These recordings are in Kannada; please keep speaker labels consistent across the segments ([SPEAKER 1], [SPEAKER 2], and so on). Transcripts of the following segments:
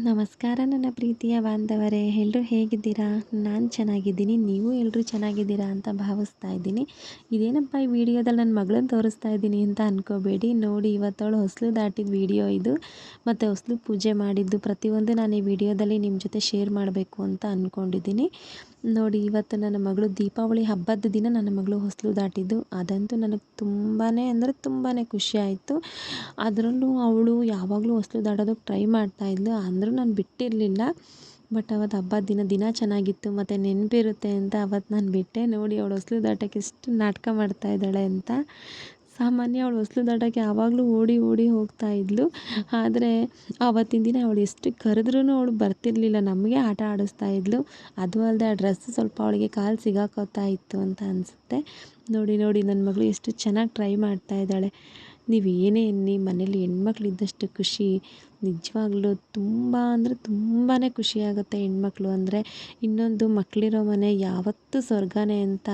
[SPEAKER 1] ನಮಸ್ಕಾರ ನನ್ನ ಪ್ರೀತಿಯ ಬಾಂಧವರೇ ಎಲ್ಲರೂ ಹೇಗಿದ್ದೀರಾ? ನಾನು ಚೆನ್ನಾಗಿದ್ದೀನಿ, ನೀವು ಎಲ್ಲರೂ ಚೆನ್ನಾಗಿದ್ದೀರಾ ಅಂತ ಭಾವಿಸ್ತಾ ಇದ್ದೀನಿ. ಇದೇನಪ್ಪ ಈ ವಿಡಿಯೋದಲ್ಲಿ ನನ್ನ ಮಗಳನ್ನ ತೋರಿಸ್ತಾ ಇದ್ದೀನಿ ಅಂತ ಅಂದ್ಕೋಬೇಡಿ ನೋಡಿ, ಇವತ್ತವಳು ಹೊಸಲು ದಾಟಿದ ವಿಡಿಯೋ ಇದು. ಮತ್ತು ಹೊಸಲು ಪೂಜೆ ಮಾಡಿದ್ದು ಪ್ರತಿಯೊಂದು ನಾನು ಈ ವಿಡಿಯೋದಲ್ಲಿ ನಿಮ್ಮ ಜೊತೆ ಶೇರ್ ಮಾಡಬೇಕು ಅಂತ ಅಂದ್ಕೊಂಡಿದ್ದೀನಿ ನೋಡಿ, ಇವತ್ತು ನನ್ನ ಮಗಳು ದೀಪಾವಳಿ ಹಬ್ಬದ ದಿನ ನನ್ನ ಮಗಳು ಹೊಸಲು ದಾಟಿದ್ದು. ಅದಂತೂ ನನಗೆ ತುಂಬಾ ಅಂದರೆ ತುಂಬಾ ಖುಷಿ ಆಯಿತು. ಅದರಲ್ಲೂ ಅವಳು ಯಾವಾಗಲೂ ಹೊಸಲು ದಾಟೋದಕ್ಕೆ ಟ್ರೈ ಮಾಡ್ತಾಯಿದ್ಲು ಅಂದರೂ ನಾನು ಬಿಟ್ಟಿರಲಿಲ್ಲ. ಬಟ್ ಅವತ್ತು ಹಬ್ಬದ ದಿನ ದಿನ ಚೆನ್ನಾಗಿತ್ತು. ಮತ್ತು ನೆನಪಿರುತ್ತೆ ಅಂತ ಅವತ್ತು ನಾನು ಬಿಟ್ಟೆ. ನೋಡಿ, ಅವಳು ಹೊಸಲು ದಾಟಕ್ಕೆ ಎಷ್ಟು ನಾಟಕ ಮಾಡ್ತಾಯಿದ್ದಾಳೆ ಅಂತ. ಸಾಮಾನ್ಯ ಅವಳು ಹೊಸ್ಲು ದಾಟೋಕ್ಕೆ ಯಾವಾಗಲೂ ಓಡಿ ಓಡಿ ಹೋಗ್ತಾ ಇದ್ಲು. ಆದರೆ ಆವತ್ತಿನ ದಿನ ಅವಳು ಎಷ್ಟು ಕರೆದ್ರೂ ಅವಳು ಬರ್ತಿರಲಿಲ್ಲ. ನಮಗೆ ಆಟ ಆಡಿಸ್ತಾ ಇದ್ಲು. ಅದು ಅಲ್ಲದೆ ಆ ಡ್ರೆಸ್ ಸ್ವಲ್ಪ ಅವಳಿಗೆ ಕಾಲು ಸಿಗಾಕೋತಾ ಇತ್ತು ಅಂತ ಅನಿಸುತ್ತೆ. ನೋಡಿ ನೋಡಿ ನನ್ನ ಮಗಳು ಎಷ್ಟು ಚೆನ್ನಾಗಿ ಟ್ರೈ ಮಾಡ್ತಾ ಇದ್ದಾಳೆ. ನೀವು ಏನೇ ಅನ್ನಿ, ಮನೇಲಿ ಹೆಣ್ಮಕ್ಳಿದ್ದಷ್ಟು ಖುಷಿ ನಿಜವಾಗ್ಲೂ ತುಂಬ ಅಂದರೆ ತುಂಬಾ ಖುಷಿಯಾಗುತ್ತೆ ಹೆಣ್ಮಕ್ಳು ಅಂದರೆ. ಇನ್ನೊಂದು ಮಕ್ಕಳಿರೋ ಮನೆ ಯಾವತ್ತೂ ಸ್ವರ್ಗನೇ ಅಂತ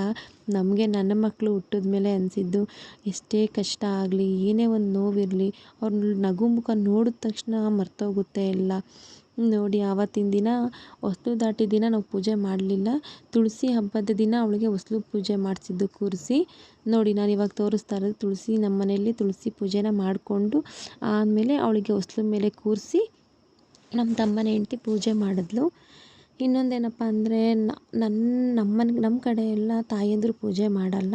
[SPEAKER 1] ನಮಗೆ ನನ್ನ ಮಕ್ಕಳು ಹುಟ್ಟಿದ ಮೇಲೆ ಅನಿಸಿದ್ದು. ಎಷ್ಟೇ ಕಷ್ಟ ಆಗಲಿ, ಏನೇ ಒಂದು ನೋವಿರಲಿ, ಅವ್ರ ನಗು ಮುಖ ನೋಡಿದ ತಕ್ಷಣ ಮರ್ತೋಗುತ್ತೆ ಎಲ್ಲ. ನೋಡಿ, ಆವತ್ತಿನ ದಿನ ಹೊಸ್ಲು ದಾಟಿ ದಿನ ನಾವು ಪೂಜೆ ಮಾಡಲಿಲ್ಲ. ತುಳಸಿ ಹಬ್ಬದ ದಿನ ಅವಳಿಗೆ ಹೊಸ್ಲು ಪೂಜೆ ಮಾಡಿಸಿದ್ದು ಕೂರಿಸಿ. ನೋಡಿ, ನಾನು ಇವಾಗ ತೋರಿಸ್ತಾ ಇರೋದು ತುಳಸಿ, ನಮ್ಮ ಮನೆಯಲ್ಲಿ ತುಳಸಿ ಪೂಜೆನ ಮಾಡಿಕೊಂಡು ಆಮೇಲೆ ಅವಳಿಗೆ ಹೊಸ್ಲು ಮೇಲೆ ಕೂರಿಸಿ ನಮ್ಮ ತಮ್ಮನ ಹೆಂಡ್ತಿ ಪೂಜೆ ಮಾಡಿದ್ಲು. ಇನ್ನೊಂದೇನಪ್ಪ ಅಂದರೆ ನನ್ನ ನಮ್ಮನ, ನಮ್ಮ ಕಡೆ ಎಲ್ಲ ತಾಯಂದಿರು ಪೂಜೆ ಮಾಡಲ್ಲ.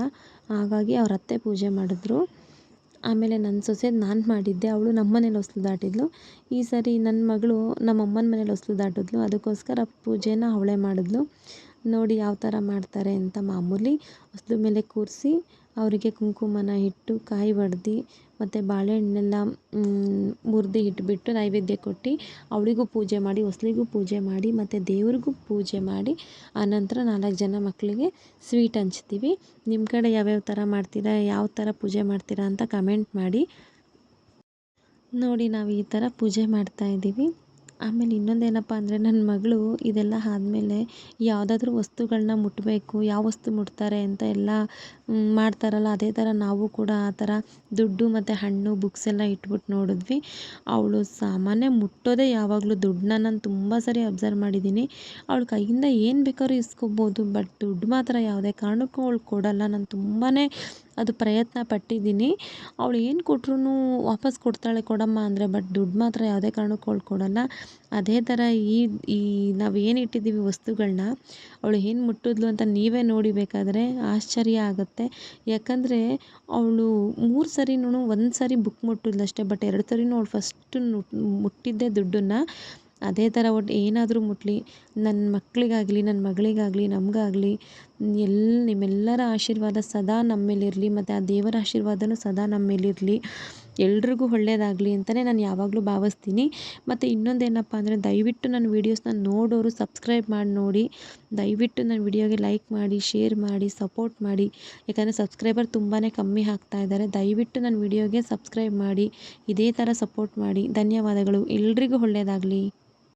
[SPEAKER 1] ಹಾಗಾಗಿ ಅವ್ರ ಅತ್ತೆ ಪೂಜೆ ಮಾಡಿದ್ರು. ಆಮೇಲೆ ನನ್ನ ಸೊಸೆ ನಾನು ಮಾಡಿದ್ದೆ, ಅವಳು ನಮ್ಮ ಮನೇಲಿ ಹೊಸ್ಲು ದಾಟಿದ್ಲು. ಈ ಸರಿ ನನ್ನ ಮಗಳು ನಮ್ಮ ಅಮ್ಮನ ಮನೇಲಿ ಹೊಸ್ಲು ದಾಟಿದ್ಲು. ಅದಕ್ಕೋಸ್ಕರ ಪೂಜೆನ ಅವಳೇ ಮಾಡಿದ್ಲು. ನೋಡಿ ಯಾವ ಥರ ಮಾಡ್ತಾರೆ ಅಂತ ಮಾಮೂಲಿ ಹೊಸ್ಲು ಮೇಲೆ ಕೂರಿಸಿ ಅವರಿಗೆ ಕುಂಕುಮನ ಇಟ್ಟು ಕಾಯಿ ಒಡ್ದು ಮತ್ತು ಬಾಳೆಹಣ್ಣೆಲ್ಲ ಮುರಿದು ಇಟ್ಬಿಟ್ಟು ನೈವೇದ್ಯ ಕೊಟ್ಟು ಅವಳಿಗೂ ಪೂಜೆ ಮಾಡಿ, ಹೊಸ್ಲಿಗೂ ಪೂಜೆ ಮಾಡಿ ಮತ್ತು ದೇವ್ರಿಗೂ ಪೂಜೆ ಮಾಡಿ ಆನಂತರ ನಾಲ್ಕು ಜನ ಮಕ್ಕಳಿಗೆ ಸ್ವೀಟ್ ಹಂಚ್ತೀವಿ. ನಿಮ್ಮ ಕಡೆ ಯಾವ್ಯಾವ ಥರ ಮಾಡ್ತೀರಾ, ಯಾವ ಥರ ಪೂಜೆ ಮಾಡ್ತೀರಾ ಅಂತ ಕಮೆಂಟ್ ಮಾಡಿ. ನೋಡಿ ನಾವು ಈ ಥರ ಪೂಜೆ ಮಾಡ್ತಾಯಿದ್ದೀವಿ ಆಮೇಲೆ ಇನ್ನೊಂದೇನಪ್ಪ ಅಂದರೆ ನನ್ನ ಮಗಳು ಇದೆಲ್ಲ ಆದಮೇಲೆ ಯಾವುದಾದ್ರೂ ವಸ್ತುಗಳನ್ನ ಮುಟ್ಟಬೇಕು ಯಾವ ವಸ್ತು ಮುಟ್ತಾರೆ ಅಂತ ಎಲ್ಲ ಮಾಡ್ತಾರಲ್ಲ, ಅದೇ ಥರ ನಾವು ಕೂಡ ಆ ಥರ ದುಡ್ಡು ಮತ್ತು ಹಣ್ಣು ಬುಕ್ಸ್ ಎಲ್ಲ ಇಟ್ಬಿಟ್ಟು ನೋಡಿದ್ವಿ. ಅವಳು ಸಾಮಾನ್ಯ ಮುಟ್ಟೋದೇ ಯಾವಾಗಲೂ ದುಡ್ಡನ್ನ ನಾನು ತುಂಬ ಸರಿ ಅಬ್ಸರ್ವ್ ಮಾಡಿದ್ದೀನಿ. ಅವಳು ಕೈಯಿಂದ ಏನು ಬೇಕಾದ್ರೂ ಇಸ್ಕೊಬೋದು, ಬಟ್ ದುಡ್ಡು ಮಾತ್ರ ಯಾವುದೇ ಕಾರಣಕ್ಕೂ ಅವಳು ಕೊಡಲ್ಲ. ನಾನು ತುಂಬಾ ಅದು ಪ್ರಯತ್ನ ಪಟ್ಟಿದ್ದೀನಿ. ಅವಳು ಏನು ಕೊಟ್ರೂ ವಾಪಸ್ ಕೊಡ್ತಾಳೆ ಕೊಡಮ್ಮ ಅಂದರೆ, ಬಟ್ ದುಡ್ಡು ಮಾತ್ರ ಯಾವುದೇ ಕಾರಣಕ್ಕೂ ಅವಳು ಕೊಡಲ್ಲ. ಅದೇ ಥರ ಈ ಈ ನಾವು ಏನು ಇಟ್ಟಿದ್ದೀವಿ ವಸ್ತುಗಳನ್ನ ಅವಳು ಏನು ಮುಟ್ಟಿದ್ಲು ಅಂತ ನೀವೇ ನೋಡಿ ಬೇಕಾದರೆ ಆಶ್ಚರ್ಯ ಆಗುತ್ತೆ. ಯಾಕಂದರೆ ಅವಳು ಮೂರು ಸರಿನೂ ಒಂದು ಸರಿ ಬುಕ್ ಮುಟ್ಟಿದ್ಲು ಅಷ್ಟೇ, ಬಟ್ ಎರಡು ಸರಿನೂ ಅವಳು ಫಸ್ಟ್ ಮುಟ್ಟಿದ್ದೇ ದುಡ್ಡನ್ನು. ಅದೇ ಥರ ಒಟ್ಟು ಏನಾದರೂ ಮುಟ್ಟಲಿ ನನ್ನ ಮಕ್ಕಳಿಗಾಗಲಿ, ನನ್ನ ಮಗಳಿಗಾಗಲಿ, ನಮಗಾಗ್ಲಿ ಎಲ್ಲ ನಿಮ್ಮೆಲ್ಲರ ಆಶೀರ್ವಾದ ಸದಾ ನಮ್ಮ ಮೇಲಿರಲಿ ಮತ್ತು ಆ ದೇವರ ಆಶೀರ್ವಾದನೂ ಸದಾ ನಮ್ಮ ಮೇಲಿರಲಿ ಎಲ್ರಿಗೂ ಒಳ್ಳೆಯದಾಗಲಿ ಅಂತಲೇ ನಾನು ಯಾವಾಗಲೂ ಭಾವಿಸ್ತೀನಿ. ಮತ್ತು ಇನ್ನೊಂದೇನಪ್ಪ ಅಂದರೆ ದಯವಿಟ್ಟು ನನ್ನ ವೀಡಿಯೋಸ್ನ ನೋಡೋರು ಸಬ್ಸ್ಕ್ರೈಬ್ ಮಾಡಿ ನೋಡಿ. ದಯವಿಟ್ಟು ನನ್ನ ವಿಡಿಯೋಗೆ ಲೈಕ್ ಮಾಡಿ, ಶೇರ್ ಮಾಡಿ, ಸಪೋರ್ಟ್ ಮಾಡಿ. ಯಾಕಂದರೆ ಸಬ್ಸ್ಕ್ರೈಬರ್ ತುಂಬಾ ಕಮ್ಮಿ ಆಗ್ತಾ ಇದ್ದಾರೆ. ದಯವಿಟ್ಟು ನನ್ನ ವಿಡಿಯೋಗೆ ಸಬ್ಸ್ಕ್ರೈಬ್ ಮಾಡಿ. ಇದೇ ಥರ ಸಪೋರ್ಟ್ ಮಾಡಿ. ಧನ್ಯವಾದಗಳು. ಎಲ್ರಿಗೂ ಒಳ್ಳೆಯದಾಗಲಿ